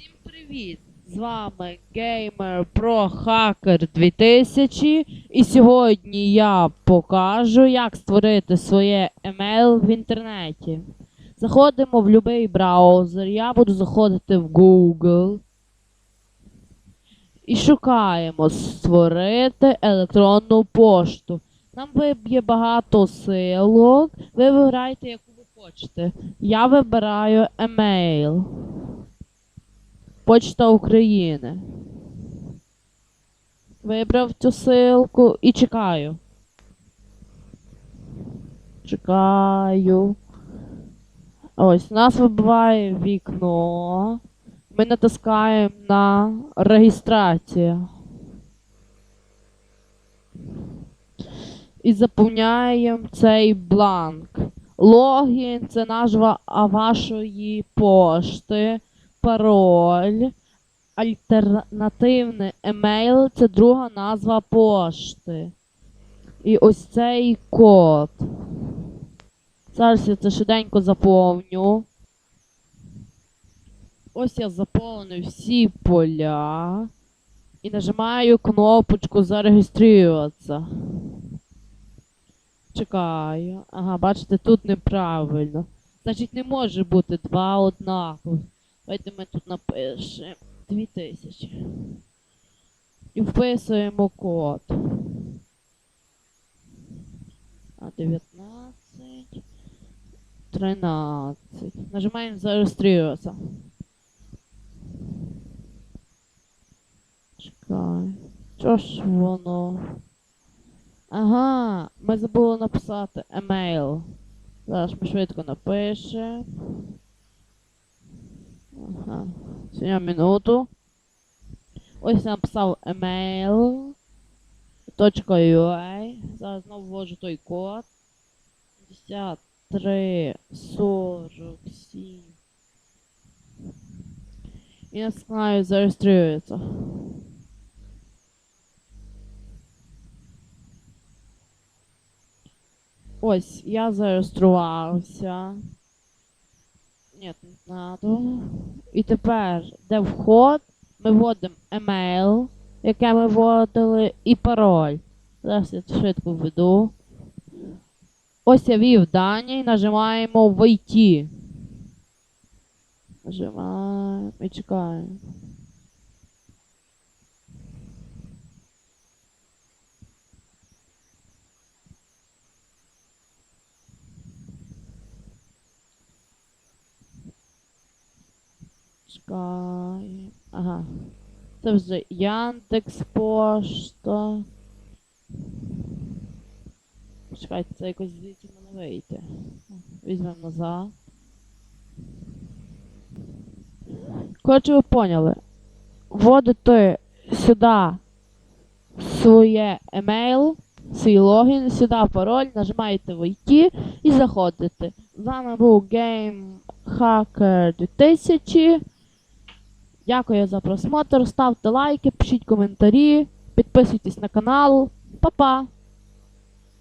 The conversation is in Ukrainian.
Всім привіт! З вами Gamer Pro Hacker 2000 і сьогодні я покажу, як створити своє email в інтернеті. Заходимо в будь-який браузер. Я буду заходити в Google. І шукаємо створити електронну пошту. Нам виб'є багато силок. Ви вибираєте, яку ви хочете. Я вибираю емейл. Почта України. Вибрав цю ссылку і чекаю. Чекаю. Ось, нас вибиває вікно. Ми натискаємо на реєстрацію. І заповняємо цей бланк. Логін це назва вашої пошти пароль, альтернативний емейл це друга назва пошти. І ось цей код. Зараз я це швиденько заповню. Ось я заповнив всі поля і нажимаю кнопочку зареєструватися. Чекаю. Ага, бачите, тут неправильно. Значить, не може бути два однакових. Давайте ми тут напишемо 2000. І вписуємо код. А 19. 13. Нажимаємо зареєструватися. Чекай. Що ж воно? Ага, ми забули написати емейл. Зараз ми швидко напишемо. Ага. Сьогодні минуту. Ось я написав email. .ua. Зараз знову ввожу той код. 53 47. І натискаю зареєструється. Ось, я зареєструвався. Ні, не надо. І тепер, де вход, ми вводимо емейл, яке ми вводили, і пароль. Зараз я швидко введу. Ось я ввів дані, і нажимаємо войти. Нажимаємо і чекаємо. Чекаємо. Ага. Це вже Яндекс Пошта. Чекайте, це якось звідти мене вийти. Візьмемо назад. Коротше, ви поняли. Вводите сюди своє емейл, свій логін, сюди пароль, нажимаєте войти і заходите. З вами був GameHacker 2000. Дякую за просмотр. Ставте лайки, пишіть коментарі, підписуйтесь на канал. Па-па!